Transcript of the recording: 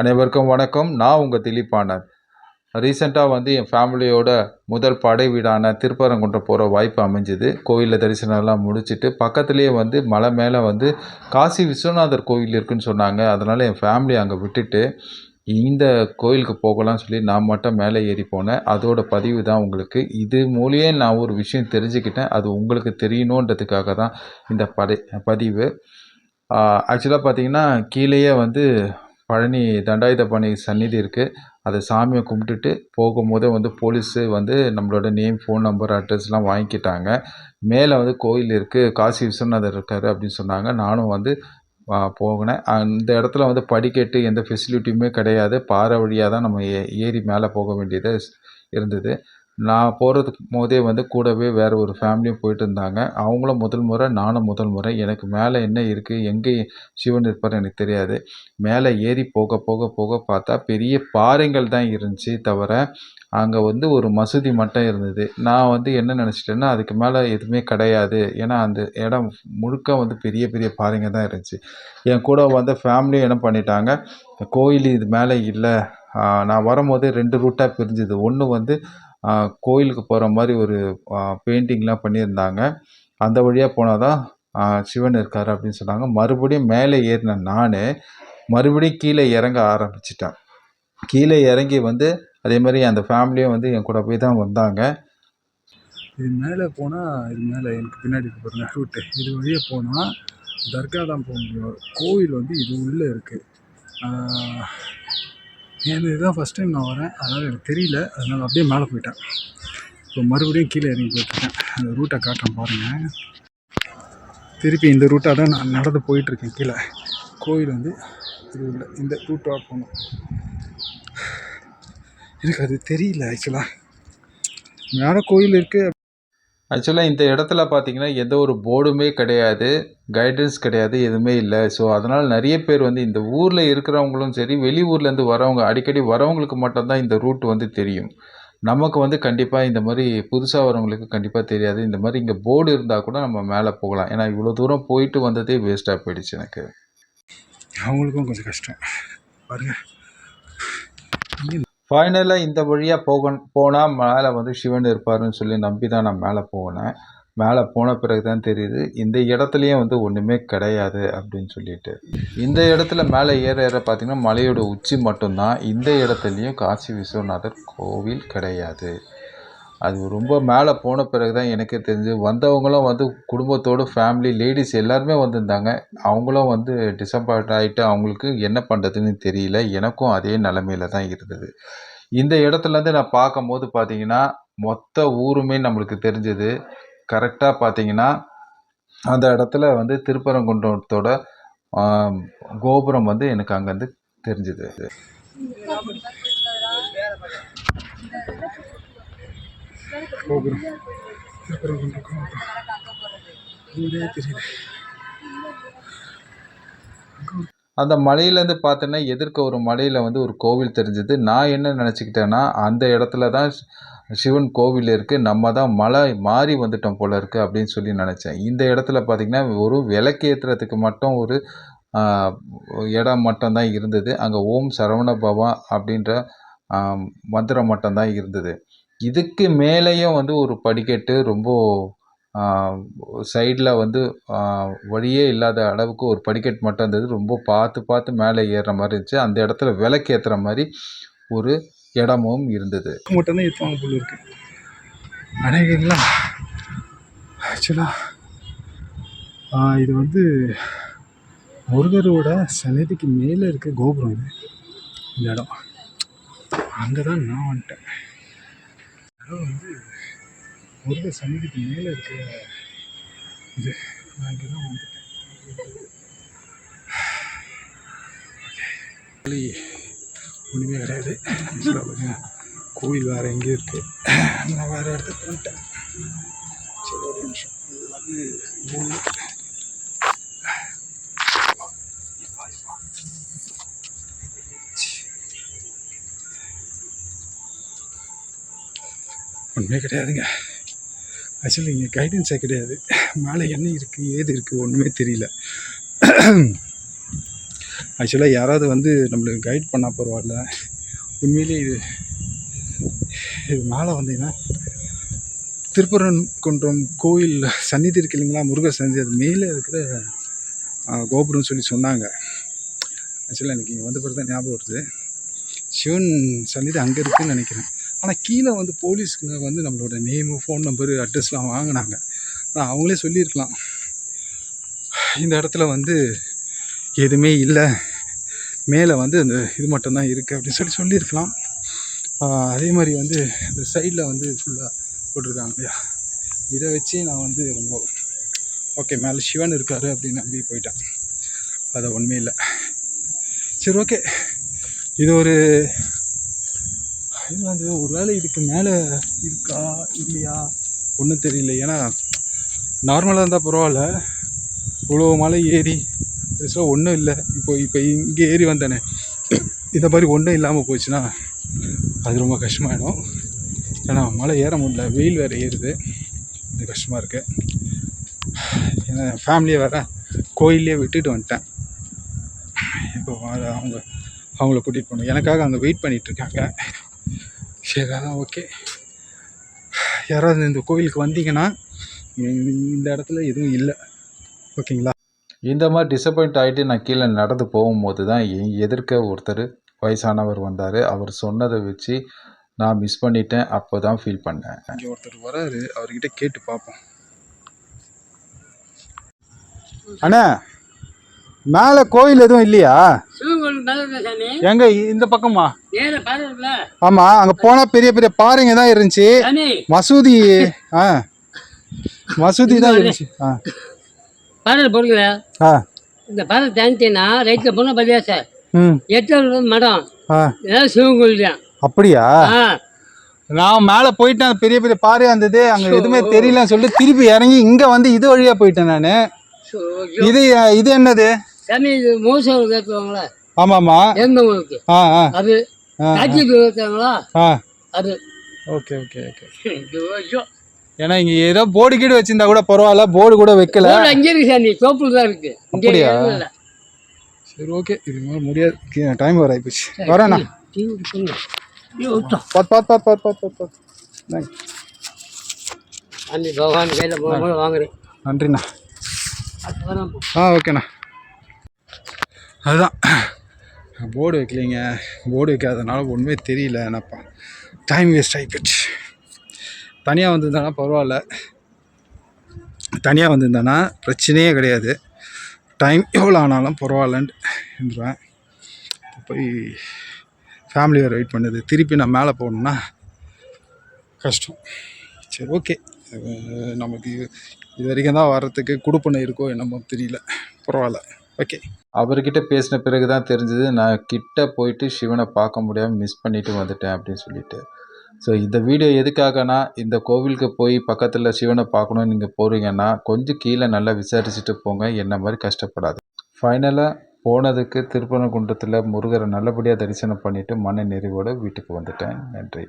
அனைவருக்கும் வணக்கம். நான் உங்கள் திலீப் ரீசெண்டாக வந்து என் ஃபேமிலியோட முதல் படை வீடான திருப்பரங்குன்றம் போகிற வாய்ப்பு அமைஞ்சுது. கோயிலில் தரிசனம்லாம் முடிச்சுட்டு பக்கத்துலேயே வந்து மலை மேலே வந்து காசி விஸ்வநாதர் கோயில் இருக்குன்னு சொன்னாங்க. அதனால் என் ஃபேமிலி அங்கே விட்டுட்டு இந்த கோயிலுக்கு போகலாம்னு சொல்லி நான் மட்டும் மேலே ஏறி போனேன். அதோட பதிவு தான் உங்களுக்கு. இது மூலியே நான் ஒரு விஷயம் தெரிஞ்சுக்கிட்டேன். அது உங்களுக்கு தெரியணுன்றதுக்காக தான் இந்த படை பதிவு. ஆக்சுவலாக பார்த்தீங்கன்னா கீழேயே வந்து பழனி தண்டாயுதபாணி சந்நிதி இருக்குது அதை சாமியை கும்பிட்டுட்டு போகும்போதே வந்து போலீஸு வந்து நம்மளோட நேம் ஃபோன் நம்பர் அட்ரஸ்லாம் வாங்கிக்கிட்டாங்க. மேலே வந்து கோயில் இருக்குது காசி விஸ்வநாதர் இருக்கார் அப்படின்னு சொன்னாங்க. நானும் வந்து போகினேன். அந்த இடத்துல வந்து படிக்கட்டு எந்த ஃபெசிலிட்டியுமே கிடையாது. பாறை வழியாக தான் நம்ம ஏ ஏறி மேலே போக வேண்டியது இருந்தது. நான் போகிறதுக்கு போதே வந்து கூடவே வேறு ஒரு ஃபேமிலியும் போயிட்டு இருந்தாங்க. அவங்களும் முதல் முறை நானும் முதல் முறை. எனக்கு மேலே என்ன இருக்குது எங்கே சிவன் இருப்பார் எனக்கு தெரியாது. மேலே ஏறி போக போக போக பார்த்தா பெரிய பாறைகள் தான் இருந்துச்சு தவிர அங்கே வந்து ஒரு மசூதி மட்டும் இருந்தது. நான் வந்து என்ன நினச்சிட்டேன்னா அதுக்கு மேலே எதுவுமே கிடையாது. ஏன்னா அந்த இடம் முழுக்க வந்து பெரிய பெரிய பாறைங்க தான் இருந்துச்சு. என் கூட வந்து ஃபேமிலியும் என்ன பண்ணிட்டாங்க கோயில் இது மேலே இல்லை. நான் வரும்போது ரெண்டு ரூட்டாக பிரிஞ்சுது. ஒன்று வந்து கோயிலுக்கு போகிற மாதிரி ஒரு பெயிண்டிங்லாம் பண்ணியிருந்தாங்க. அந்த வழியாக போனால் தான் சிவன் இருக்கார் அப்படின்னு சொன்னாங்க. மறுபடியும் மேலே ஏறின நான் மறுபடியும் கீழே இறங்க ஆரம்பிச்சிட்டேன். கீழே இறங்கி வந்து அதே மாதிரி அந்த ஃபேமிலியும் வந்து என் கூட போய் தான் வந்தாங்க. இது மேலே போனால் இது மேலே எனக்கு பின்னாடி பாருங்க ரூட்டு இது வழியாக போனால் தர்கா தான் போக முடியும் கோவில் வந்து இது உள்ளே இருக்குது ஏன்னா இதுதான் ஃபஸ்ட் டைம் நான் வரேன். அதனால் எனக்கு தெரியல. அதனால் அப்படியே மேலே போயிட்டேன். இப்போ மறுபடியும் கீழே இறங்கி போயிட்டுருக்கேன். அந்த ரூட்டை காட்டுறேன் பாருங்கள் திருப்பி இந்த ரூட்டாக தான் நான் நடந்து போயிட்டுருக்கேன் கீழே. கோயில் வந்து இது இல்லை இந்த ரூட்டாக போகணும். எனக்கு அது தெரியல ஆக்சுவலாக மேலே கோயில் இருக்குது ஆக்சுவலாக இந்த இடத்துல பார்த்தீங்கன்னா எந்த ஒரு போர்டுமே கிடையாது. கைடன்ஸ் கிடையாது எதுவுமே இல்லை. ஸோ அதனால் நிறைய பேர் வந்து இந்த ஊரில் இருக்கிறவங்களும் சரி வெளியூர்லேருந்து வரவங்க அடிக்கடி வரவங்களுக்கு மட்டும்தான் இந்த ரூட் வந்து தெரியும். நமக்கு வந்து கண்டிப்பாக இந்த மாதிரி புதுசாக வரவங்களுக்கு கண்டிப்பாக தெரியாது. இந்த மாதிரி இங்கே போர்டு இருந்தால் கூட நம்ம மேலே போகலாம். ஏன்னா இவ்வளோ தூரம் போயிட்டு வந்ததே வேஸ்ட்டாக போயிடுச்சு எனக்கு. அவங்களுக்கும் கொஞ்சம் கஷ்டம். பாருங்கள் ஃபைனலாக இந்த வழியாக போக போனால் மேலே வந்து சிவன் இருப்பாருன்னு சொல்லி நம்பி தான் நான் மேலே போனேன். மேலே போன பிறகு தான் தெரியுது இந்த இடத்துலையும் வந்து ஒன்றுமே கிடையாது அப்படின்னு சொல்லிட்டு. இந்த இடத்துல மேலே ஏற ஏற பார்த்திங்கன்னா மலையோட உச்சி மட்டும்தான். இந்த இடத்துலையும் காசி விஸ்வநாதர் கோவில் கிடையாது. அது ரொம்ப மேலே போன பிறகு தான் எனக்கே தெரிஞ்சு வந்தவங்களும் வந்து குடும்பத்தோடு ஃபேமிலி லேடிஸ் எல்லாருமே வந்திருந்தாங்க. அவங்களும் வந்து டிசப்பாயிண்ட் ஆகிட்டு அவங்களுக்கு என்ன பண்ணுறதுன்னு தெரியல. எனக்கும் அதே நிலமையில தான் இருந்தது. இந்த இடத்துலேருந்து நான் பார்க்கும்போது பார்த்தீங்கன்னா மொத்த ஊருமே நம்மளுக்கு தெரிஞ்சது. கரெக்டாக பார்த்தீங்கன்னா அந்த இடத்துல வந்து திருப்பரங்குன்றத்தோட கோபுரம் வந்து எனக்கு அங்கேருந்து தெரிஞ்சுது. கோபுரம் திருப்பரங்குன்றம் கோபுரம் ஊரே தெரியுது அந்த மலையிலேருந்து பார்த்தோன்னா எதிர்க்க ஒரு மலையில் வந்து ஒரு கோவில் தெரிஞ்சது. நான் என்ன நினச்சிக்கிட்டேன்னா அந்த இடத்துல தான் சிவன் கோவில் இருக்குது நம்ம தான் மலை மாறி வந்துட்டோம் போல இருக்குது அப்படின்னு சொல்லி நினச்சேன். இந்த இடத்துல பார்த்திங்கன்னா ஒரு விளக்கேற்றுறதுக்கு மட்டும் ஒரு இடம் மட்டும்தான் இருந்தது. அங்கே ஓம் சரவண பவா அப்படின்ற மந்திரம் மட்டும்தான் இருந்தது. இதுக்கு மேலேயும் வந்து ஒரு படிக்கட்டு ரொம்ப சைடில் வந்து வழியே இல்லாத அளவுக்கு ஒரு படிக்கட்டு மட்டும் இருந்தது. ரொம்ப பார்த்து பார்த்து மேலே ஏறுற மாதிரி இருந்துச்சு. அந்த இடத்துல விளக்கு ஏற்றுற மாதிரி ஒரு இடமும் இருந்தது. மட்டும்தான் ஏற்றுவாங்க போல இருக்கு. அநேகங்களா ஆக்சுவலாக இது வந்து முருகரோட சன்னதிக்கு மேலே இருக்க கோபுரம் இது. இந்த இடம். அங்கே தான் நான் வந்துட்டேன். இடம் வந்து முருகர் சன்னதிக்கு மேலே இருக்க இது நான் இங்கே தான் வந்துட்டேன். ஒன்றுமே கிடையாது. கோயில் வேறு எங்கேயும் இருக்குது நான் வேறு இடத்துக்கு வந்துட்டேன். ஒன்றுமே கிடையாதுங்க. ஆக்சுவலி இங்கே கைடன்ஸே கிடையாது. மேலே என்ன இருக்குது ஏது இருக்குது ஒன்றுமே தெரியல. ஆக்சுவலாக யாராவது வந்து நம்மளுக்கு கைட் பண்ணால் பரவாயில்ல. உண்மையிலே இது இது மேலே வந்தீங்கன்னா திருப்பரங்குன்றம் கோயில் சந்நிதி இருக்கு இல்லைங்களா? முருகர் சந்நிதி. அது மேலே இருக்கிற கோபுரம்னு சொல்லி சொன்னாங்க. ஆக்சுவலாக எனக்கு இங்கே வந்த பிறகு தான் ஞாபகம் வருது. சிவன் சந்நிதி அங்கே இருக்குன்னு நினைக்கிறேன். ஆனால் கீழே வந்து போலீஸுங்க வந்து நம்மளோட நேமு ஃபோன் நம்பரு அட்ரஸ்லாம் வாங்கினாங்க. ஆனால் அவங்களே சொல்லியிருக்கலாம். இந்த இடத்துல வந்து எதுவுமே இல்லை. மேலே வந்து அந்த இது மட்டும்தான் இருக்குது அப்படின்னு சொல்லி சொல்லியிருக்கலாம். அதே மாதிரி வந்து இந்த சைடில் வந்து ஃபுல்லாக போட்டிருக்காங்க இல்லையா? இதை வச்சு நான் வந்து ரொம்ப ஓகே மேலே சிவன் இருக்காரு அப்படின்னு நம்பி போயிட்டேன். அது ஒன்றுமே இல்லை. சரி ஓகே இது ஒரு இது வந்து ஒரு வேளை இதுக்கு மேலே இருக்கா இல்லையா? ஒன்றும் தெரியல. ஏன்னா நார்மலாக இருந்தால் பரவாயில்ல. இவ்வளோ மலை ஏறி பெருசாக ஒன்றும் இல்லை. இப்போ இப்போ இங்கே ஏறி வந்தேனே இந்த மாதிரி ஒன்றும் இல்லாமல் போச்சுன்னா அது ரொம்ப கஷ்டமாயிடும். ஏன்னா மலை ஏற முடியல. வெயில் வேறு ஏறுது. இது கஷ்டமாக இருக்குது ஏன்னா ஃபேமிலியை வேறு கோயிலே விட்டுட்டு வந்துட்டேன். இப்போ அவங்க அவங்கள கூட்டிகிட்டு போகணும். எனக்காக அங்கே வெயிட் பண்ணிகிட்ருக்காங்க சரி அதான் ஓகே. யாராவது இந்த கோயிலுக்கு வந்தீங்கன்னா இந்த- இடத்துல எதுவும் இல்லை. ஓகேங்களா? இந்த மாதிரி டிசப்பாயிண்ட் ஆகிட்டு நான் கீழே நடந்து போகும்போது தான் எதிர்க்க ஒருத்தர் வயசானவர் வந்தார். அவர் சொன்னதை வச்சு நான் மிஸ் பண்ணிட்டேன். அப்போ தான் ஃபீல் பண்ணேன். இங்கே ஒருத்தர் வராரு. அவர்கிட்ட கேட்டு பார்ப்போம். அண்ணா! மேலே கோயில் எதுவும் இல்லையா? எங்க? இந்த பக்கமா? ஆமா அங்க போனா பெரிய பெரிய பாறைங்க தான் இருந்துச்சு. மசூதி ஆ. மசூதி தான் இருந்துச்சு. ஆ. பாரு பொருள் ஆ. இந்த பாறை தாண்டினா ரைட்டில் போனால் பள்ளியா சார்? எட்டு மடம். இதெல்லாம் சிவன் கோயில் தான் அப்படியா நான் மேலே போயிட்டேன் பெரிய பெரிய பாறையா இருந்தது. அங்க எதுவுமே தெரியலன்னு சொல்லிட்டு திருப்பி இறங்கி இங்க வந்து இது வழியா போயிட்டேன் நான். இது இது என்னது? சாமி இது மோசம் கேட்குவாங்களா ஆமாமா எந்தவங்களுக்கு ஆ ஆ. அது ஆ, காட்சி கேட்குறாங்களா ஆ. அது. Okay okay okay. ஏன்னா இங்க ஏதோ போர்டு கீடு வச்சிருந்தா கூட பரவாயில்ல போர்டு கூட வைக்கல. அங்கே இருக்கு சாமி தோப்புல தான் இருக்கு. அப்படியா? இல்லை. சரி ஓகே. இது மேலே முடியாது. டைம் வர ஆயிப்போச்சு. வரேண்ணா. பாத்து பாத்து பாத்து பாத்து பாத்து பாத்து இந்தாங்க. சாமி பகவான். கையில் வாங்குறேன். நன்றிண்ணா. ஆ ஓகேண்ணா. அதுதான். போர்டு வைக்கலைங்க. போர்டு வைக்காதனால ஒன்றுமே தெரியல என்னப்பா. டைம் வேஸ்ட் ஆகிப்போச்சு தனியாக வந்திருந்தானா? பரவாயில்ல. தனியாக வந்திருந்தானா? பிரச்சனையே கிடையாது. டைம் எவ்வளோ ஆனாலும் பரவாயில்லன்ட்டு போய் ஃபேமிலி வேறு வெயிட் பண்ணுது. திருப்பி நான் மேலே போகணுன்னா கஷ்டம். சரி ஓகே நமக்கு இது வரைக்கும் தான் வர்றதுக்கு கொடுப்பனை இருக்கோ என்னமோ தெரியல. பரவாயில்ல. ஓகே அவர்கிட்ட பேசின பிறகு தான் தெரிஞ்சது நான் கிட்ட போயிட்டு சிவனை பார்க்க முடியாமல் மிஸ் பண்ணிட்டு வந்துட்டேன் அப்படின்னு சொல்லிட்டு. ஸோ இந்த வீடியோ எதுக்காகனா இந்த கோவிலுக்கு போய் பக்கத்தில் சிவனை பார்க்கணும்னு நீங்கள் போகிறீங்கன்னா கொஞ்சம் கீழே நல்லா விசாரிச்சுட்டு போங்க என்ன மாதிரி கஷ்டப்படாது. ஃபைனலாக போனதுக்கு திருப்பனங்குன்றத்தில் முருகரை நல்லபடியாக தரிசனம் பண்ணிவிட்டு மன நிறைவோடு வீட்டுக்கு வந்துட்டேன். நன்றி.